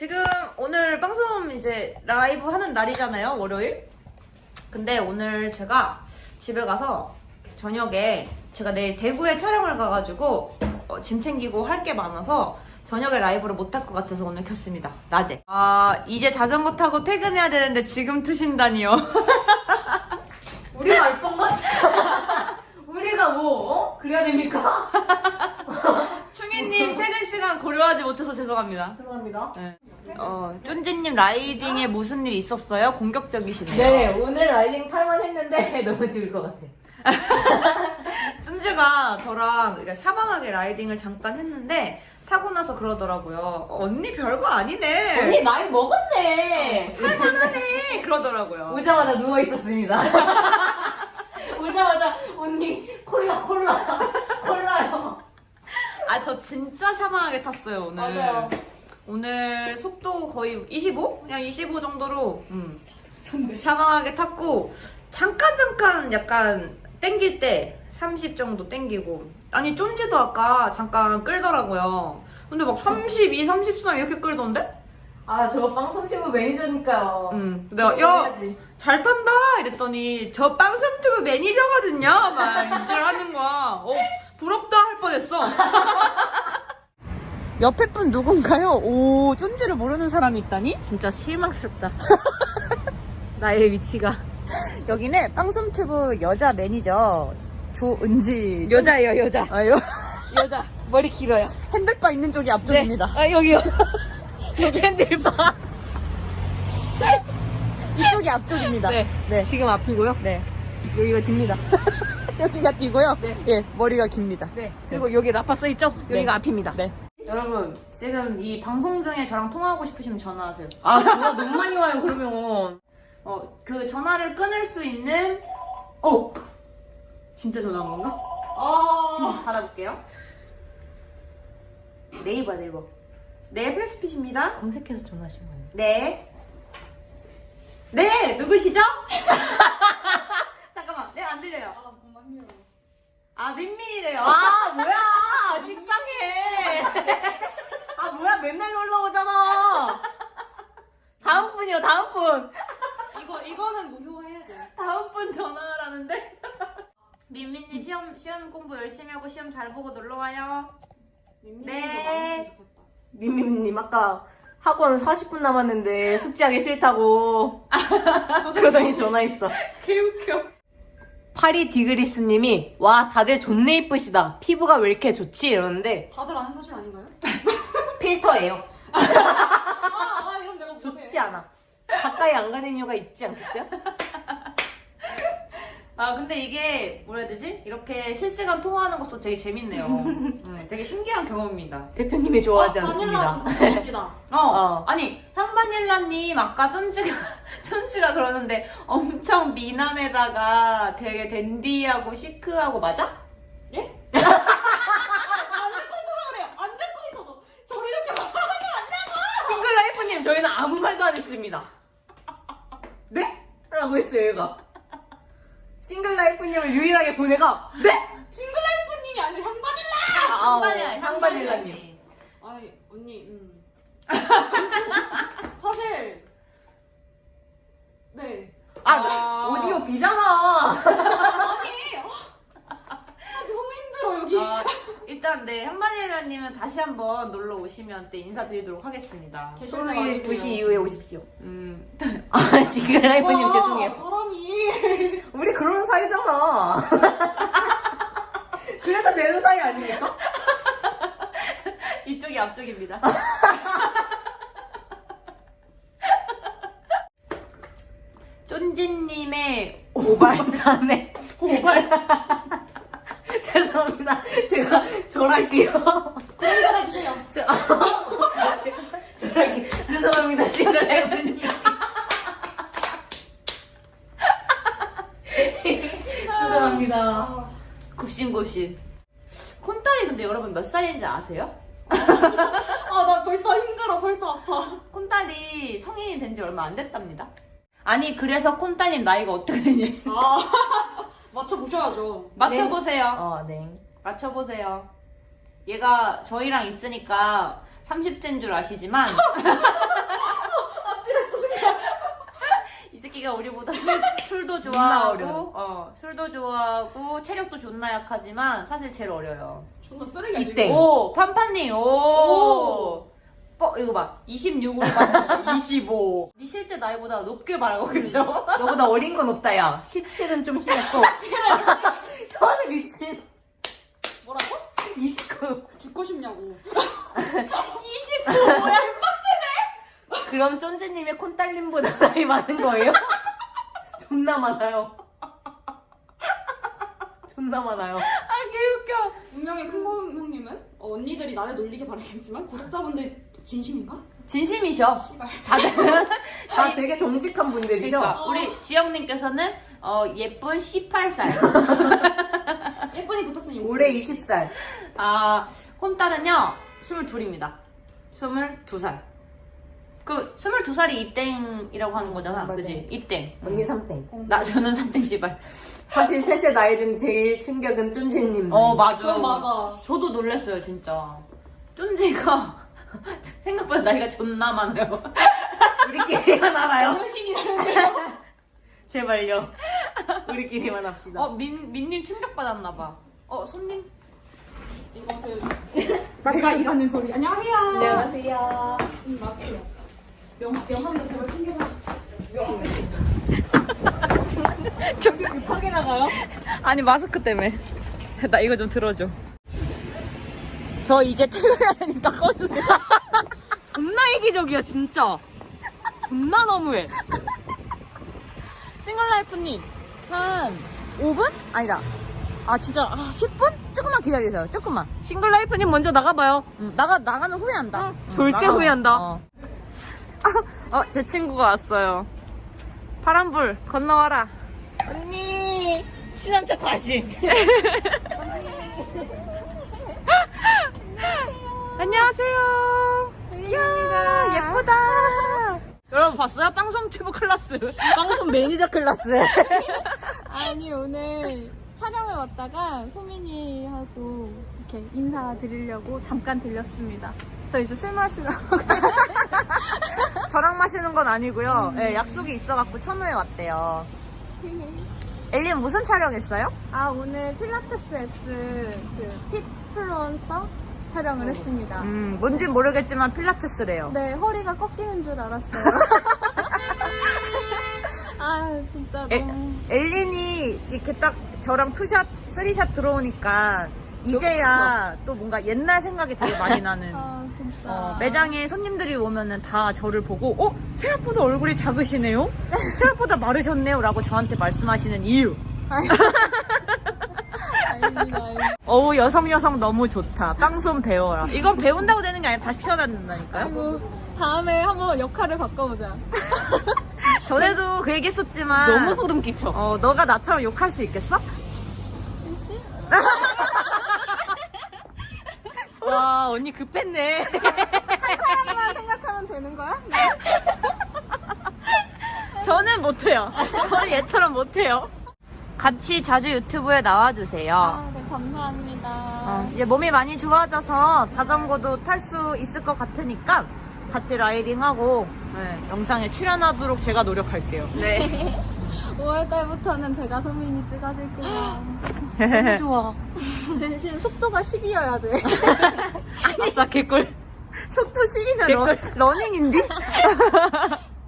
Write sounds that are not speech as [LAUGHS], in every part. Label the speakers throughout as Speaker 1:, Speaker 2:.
Speaker 1: 지금 오늘 방송 이제 라이브 하는 날이잖아요, 월요일. 근데 오늘 제가 집에 가서 저녁에 제가 내일 대구에 촬영을 가가지고 어, 짐 챙기고 할 게 많아서 저녁에 라이브를 못 할 것 같아서 오늘 켰습니다. 낮에. 아, 이제 자전거 타고 퇴근해야 되는데 지금 트신다니요. [LAUGHS]
Speaker 2: 우리가 알던 것 [LAUGHS] 우리가 뭐 어? 그래야 됩니까? [LAUGHS]
Speaker 1: 충희님 퇴근 시간 고려하지 못해서 죄송합니다.
Speaker 2: 죄송합니다.
Speaker 1: 네. 어, 쫀지님 라이딩에 무슨 일 있었어요? 공격적이시네요.
Speaker 2: 네 오늘 라이딩 탈만 했는데 [LAUGHS] 너무 지울 것 같아.
Speaker 1: 쫀지가 저랑 그러니까 샤방하게 라이딩을 잠깐 했는데 타고 나서 그러더라고요. 언니 별거 아니네.
Speaker 2: 언니 나이 먹었네.
Speaker 1: 할만하네. 그러더라고요.
Speaker 2: 오자마자 누워 있었습니다. [LAUGHS] 오자마자 언니 콜라 콜라 콜라요.
Speaker 1: 아, 저 진짜 샤방하게 탔어요, 오늘.
Speaker 2: 맞아요.
Speaker 1: 오늘 속도 거의 25? 그냥 25 정도로 음, 샤방하게 탔고 잠깐 잠깐 약간 땡길 때 30 정도 땡기고 아니 쫀지도 아까 잠깐 끌더라고요. 근데 막 32, 33 이렇게 끌던데?
Speaker 2: 아 저거 빵섬튜브 매니저니까요.
Speaker 1: 음, 내가 야잘 탄다 이랬더니 저 빵섬튜브 매니저거든요. 막 이지를 하는 거야. 어, 부럽다 할 뻔했어. [LAUGHS] 옆에 분 누군가요? 오, 쫀지를 모르는 사람이 있다니? 진짜 실망스럽다. [LAUGHS] 나의 위치가. 여기는 빵솜튜브 여자 매니저 조은지. 여자예요, 여자. 아, 여, 여자. 머리 길어요. 핸들바 있는 쪽이 앞쪽입니다. 아, 여기요. 여기 [LAUGHS] 핸들바. 이쪽이 앞쪽입니다. 네. 지금 앞이고요. 네. 여기가 깁니다. [LAUGHS] 여기가 뒤고요. 예, 머리가 깁니다.
Speaker 2: 네.
Speaker 1: 그리고 여기 라파 써있죠? 여기가
Speaker 2: 네.
Speaker 1: 앞입니다. 네. 여러분, 지금 이 방송 중에 저랑 통화하고 싶으시면 전화하세요.
Speaker 2: 아 전화 너무 많이 와요 그러면.
Speaker 1: 어, 그 전화를 끊을 수 있는, 어! 진짜 전화 온 건가?
Speaker 2: 아.
Speaker 1: 받아볼게요. 네이버, 네이버. 네, 프레스핏입니다.
Speaker 2: 검색해서 전화하신 거예요.
Speaker 1: 네. 네, 누구시죠? [LAUGHS] 잠깐만, 네, 안 들려요. 아, 민민이래요.
Speaker 2: 아 뭐야 식상해 아 뭐야 맨날 놀러 오잖아 다음 분이요 다음 분
Speaker 1: 이거, 이거는 무효해야 돼. 다음 분 전화하라는데? 민민님 시험, 시험 공부 열심히 하고 시험 잘 보고 놀러 와요. 네.
Speaker 2: 미미님 아까 학원 40분 남았는데 숙제하기 싫다고 [LAUGHS] 그러더니 전화했어
Speaker 1: 개웃겨.
Speaker 2: 파리 디그리스님이 와 다들 존내 이쁘시다 피부가 왜 이렇게 좋지 이러는데
Speaker 3: 다들 아는 사실 아닌가요? [LAUGHS]
Speaker 2: 필터예요 [LAUGHS]
Speaker 3: 아, 아 이런 내가 못해.
Speaker 2: 좋지 않아 가까이 안 가는 이유가 있지 않겠어요?
Speaker 1: 아, 근데 이게, 뭐라 해야 되지? 이렇게 실시간 통화하는 것도 되게 재밌네요. 음, [LAUGHS] 되게 신기한 경험입니다.
Speaker 2: 대표님이 좋아하지
Speaker 3: 아,
Speaker 2: 않습니다
Speaker 3: 바닐라. [LAUGHS]
Speaker 1: 어,
Speaker 2: 어.
Speaker 1: 아니 향바닐라님 아까 쫀지가 [LAUGHS] 쫀지가 그러는데 엄청 미남에다가 되게 댄디하고 시크하고 맞아?
Speaker 3: 예? 안 듣고 있어서 그래요. 안 듣고 있어서. 저를 이렇게 막
Speaker 2: 싱글 라이프님 저희는 아무 말도 안 했습니다 네? 라고 했어요 얘가 싱글라이프님을 유일하게 보내가 네?
Speaker 3: 싱글라이프님이 아니라 향바닐라.
Speaker 2: 아, 어,
Speaker 1: 향바닐라,
Speaker 2: 향바닐라님
Speaker 3: 아이 언니. 음. [LAUGHS] 사실 네.
Speaker 2: 아,
Speaker 1: 아.
Speaker 2: 오디오 비잖아
Speaker 3: 아니. 아, 너무 힘들어 여기.
Speaker 1: 아, 일단 네 향바닐라님은 다시 한번 놀러 오시면 때 인사드리도록 하겠습니다.
Speaker 3: 계실 때
Speaker 2: 토요일
Speaker 3: 와주세요.
Speaker 2: 2시 이후에 오십시오
Speaker 1: 음, [LAUGHS]
Speaker 2: 아 싱글라이프님
Speaker 3: 와,
Speaker 2: 죄송해요
Speaker 3: 사람이.
Speaker 2: 우리 그런 사이잖아. [LAUGHS] 그래도 되는 사이 아닙니까?
Speaker 1: 이쪽이 앞쪽입니다. [LAUGHS] 쫀지님의
Speaker 2: 오발단에 [LAUGHS] 오발. 죄송합니다. 제가 절할게요.
Speaker 3: 공개해 주세요.
Speaker 2: 저, 절할게 죄송합니다. 싱글라이프님 죄송합니다
Speaker 1: 굽신굽신. 콘딸이 근데 여러분 몇 살인지 아세요?
Speaker 3: 아 나 벌써 힘들어. 벌써 아파.
Speaker 1: 콘딸이 성인이 된 지 얼마 안 됐답니다. 아니 그래서 콘딸님 나이가 어떻게 되니?
Speaker 3: 아 [LAUGHS] 맞춰 보셔야죠.
Speaker 1: 맞춰보세요.
Speaker 2: 어 네
Speaker 1: 맞춰보세요. 얘가 저희랑 있으니까 30대인 줄 아시지만 [LAUGHS]
Speaker 3: 아찔했어 순간. [LAUGHS]
Speaker 1: 이 새끼가 우리보다 술, 술도 좋아하고 어, 술도 좋아하고 체력도 존나 약하지만 사실 제일 어려요.
Speaker 3: 존나 쓰레기?
Speaker 2: 이때.
Speaker 1: 오 판판님 오.
Speaker 3: 오.
Speaker 1: 뻐, 이거 봐 26으로 봤는데 25. 네 실제 나이보다 높게 말하고 그죠?
Speaker 2: 너보다 어린 건 없다, 야. 17은 좀 심했고. [LAUGHS] 너는 미친.
Speaker 3: 뭐라고?
Speaker 2: 29.
Speaker 3: 죽고 싶냐고.
Speaker 1: 29 뭐야?
Speaker 2: 그럼 쫀지님의 콘딸님보다 나이 많은 거예요? [LAUGHS] 존나 많아요. 존나 많아요.
Speaker 1: 아 개웃겨.
Speaker 3: 분명히 큰곰 형님은 어, 언니들이 나를 놀리게 바라겠지만 구독자분들 진심인가?
Speaker 1: 진심이셔.
Speaker 3: 씨발.
Speaker 1: 다들 [LAUGHS]
Speaker 2: 다 되게 정직한 분들이죠?
Speaker 1: 그러니까 우리 지영님께서는 어, 예쁜 18살. [LAUGHS]
Speaker 3: 예쁜이 붙었으니
Speaker 2: 올해 20살.
Speaker 1: 아, 혼딸은요, 22입니다. 22살. 그, 22살이 이땡이라고 하는 거잖아.
Speaker 2: 맞아요.
Speaker 1: 그지? 이땡.
Speaker 2: 언니 3땡.
Speaker 1: 나, 저는 3땡 씨발.
Speaker 2: 사실 셋의 나이 중 제일 충격은 쫀지님.
Speaker 1: 어, 맞아.
Speaker 3: 그건 맞아.
Speaker 1: 저도 놀랐어요, 진짜. 쫀지가 [LAUGHS] 생각보다 나이가 존나 많아요.
Speaker 2: 우리끼리만 알아요.
Speaker 3: 당신이라는 [LAUGHS]
Speaker 2: 제발요. 우리끼리만 합시다.
Speaker 1: 어, 민, 민님 충격받았나 봐. 어, 손님?
Speaker 3: 이것은 내가 일하는 소리. 안녕하세요.
Speaker 2: 안녕하세요.
Speaker 3: 음, 마스크요. 명, 명함도 제발 챙겨봐. [LAUGHS]
Speaker 2: 저기 급하게 나가요?
Speaker 1: 아니, 마스크 때문에. 나 이거 좀 들어줘. 저 이제 퇴근해야 되니까 꺼주세요. [LAUGHS]
Speaker 2: 존나 이기적이야, 진짜. 존나 너무해.
Speaker 1: 싱글라이프님 한 5분? 아니다 아 진짜 아, 10분? 조금만 기다리세요 조금만
Speaker 2: 싱글라이프님 먼저 나가봐요.
Speaker 1: 응, 나가, 나가면 후회한다 응,
Speaker 2: 절대
Speaker 1: 나가.
Speaker 2: 후회한다.
Speaker 1: 어. 어, 제 친구가 왔어요 파란불 건너와라
Speaker 2: 언니, 친한 척 다시. [LAUGHS]
Speaker 1: 안녕하세요 이야 예쁘다 여러분 봤어요? 방송 튜브 클래스
Speaker 2: 방송 [LAUGHS] 매니저 클래스. [LAUGHS]
Speaker 4: 아니 오늘 촬영을 왔다가 소민이하고 이렇게 인사드리려고 잠깐 들렸습니다. 저 이제 술 마시러
Speaker 1: 저랑 마시는 건 아니고요 네, 약속이 있어갖고 천우에 왔대요 [LAUGHS] 엘린 무슨 촬영했어요?
Speaker 4: 아 오늘 필라테스 S 그 핏플루언서 촬영을 했습니다.
Speaker 1: 음 뭔진 모르겠지만 필라테스래요
Speaker 4: 네 허리가 꺾이는 줄 알았어요. [LAUGHS] 아 진짜
Speaker 1: 에-
Speaker 4: 너무
Speaker 1: 엘린이 이렇게 딱 저랑 투샷, 쓰리샷 들어오니까 이제야 또 뭔가 옛날 생각이 되게 많이 나는 [LAUGHS]
Speaker 4: 아 진짜
Speaker 1: 어, 매장에 손님들이 오면은 다 저를 보고 어? 생각보다 얼굴이 작으시네요? 생각보다 마르셨네요? 라고 저한테 말씀하시는 이유
Speaker 4: 아닙니다. 아닙니다. [LAUGHS]
Speaker 1: 어우 여성 여성 너무 좋다 빵손 배워라 이건 배운다고 되는 게 아니라 다시 태어난다니까요
Speaker 4: 아이고 다음에 한번 역할을 바꿔보자. [LAUGHS]
Speaker 1: 전에도 그 얘기 했었지만
Speaker 2: 너무 소름 끼쳐.
Speaker 1: 어, 너가 나처럼 욕할 수 있겠어?
Speaker 4: 씨?
Speaker 2: 와, 언니 급했네.
Speaker 4: 사람만 생각하면 되는 거야? [LAUGHS]
Speaker 1: 저는 못해요. 저는 얘처럼 못해요. 같이 자주 유튜브에 나와주세요.
Speaker 4: 아, 네 감사합니다.
Speaker 1: 어, 이제 몸이 많이 좋아져서 자전거도 탈 수 있을 것 같으니까 같이 라이딩하고 네, 영상에 출연하도록 제가 노력할게요. 네.
Speaker 4: 5월달부터는 제가 소민이 찍어줄게요.
Speaker 2: 너무 좋아. [LAUGHS]
Speaker 4: 대신 속도가 10이어야 돼. [LAUGHS]
Speaker 2: 아싸, 개꿀.
Speaker 1: 속도 10이면 러, 러닝인디? [LAUGHS]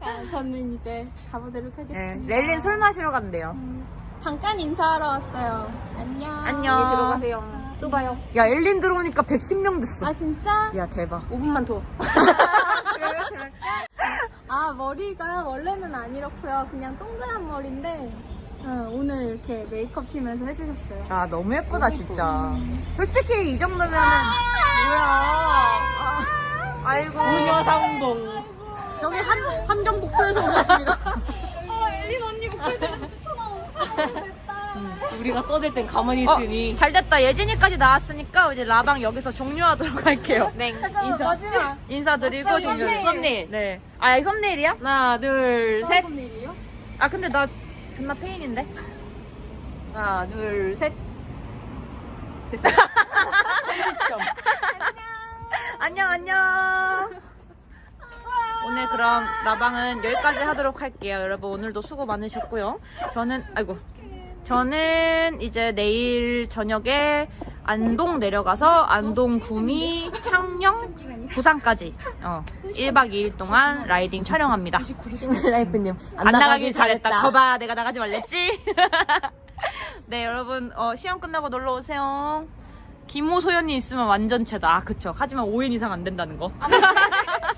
Speaker 4: 아, 저는 이제 가보도록
Speaker 1: 네,
Speaker 4: 하겠습니다.
Speaker 1: 렐린 술 마시러 간대요.
Speaker 4: 음, 잠깐 인사하러 왔어요. 안녕.
Speaker 1: 안녕.
Speaker 2: 들어가세요. 또 봐요.
Speaker 1: 야, 엘린 들어오니까 110명 됐어.
Speaker 4: 아 진짜?
Speaker 1: 야, 대박.
Speaker 2: 5분만 더.
Speaker 4: 아 머리가 원래는 안 이렇고요. 그냥 동그란 머리인데 어, 오늘 이렇게 메이크업 팀에서 해주셨어요.
Speaker 1: 야, 너무 예쁘다, 진짜. 솔직히 이 정도면은. 뭐야. 아, 아이고.
Speaker 2: 무녀상봉.
Speaker 1: 저기 함, 함정복도에서 오셨습니다.
Speaker 2: 우리가 떠들 땐 가만히
Speaker 1: 어,
Speaker 2: 있더니.
Speaker 1: 잘 됐다. 예진이까지 나왔으니까 이제 라방 여기서 종료하도록 [LAUGHS] 할게요. 네.
Speaker 4: 잠깐만 마지막.
Speaker 1: 인사드리고
Speaker 4: 갑자기
Speaker 1: 종료.
Speaker 4: 썸네일.
Speaker 1: 썸네일. 네. 아, 이 썸네일이야?
Speaker 2: 하나, 둘, 셋.
Speaker 3: 무슨 일이에요?
Speaker 1: 아, 근데 나 존나 페인인데?
Speaker 2: 하나, 둘, 셋. 됐어. 편집점.
Speaker 1: 안녕 안녕. 오늘 그럼 라방은 여기까지 하도록 할게요. 여러분 오늘도 수고 많으셨고요. 저는 아이고 저는 이제 내일 저녁에 안동 내려가서 안동 구미 창녕 부산까지 어, 1박 2일 동안 라이딩 촬영합니다.
Speaker 2: 싱글라이프님
Speaker 1: 안, 나가길 잘했다. 거봐, 내가 나가지 말랬지? [LAUGHS] 네, 여러분, 어, 시험 끝나고 놀러 오세요. 김호 소연이 있으면 완전체다. 아, 그쵸. 하지만 5인 이상 안 된다는 거.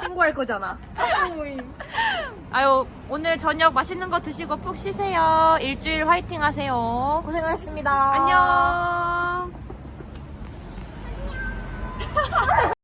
Speaker 2: 신고할 거잖아. [LAUGHS]
Speaker 1: 아유, 오늘 저녁 맛있는 거 드시고 푹 쉬세요. 일주일 화이팅 하세요.
Speaker 2: 고생하셨습니다.
Speaker 1: 안녕. [LAUGHS]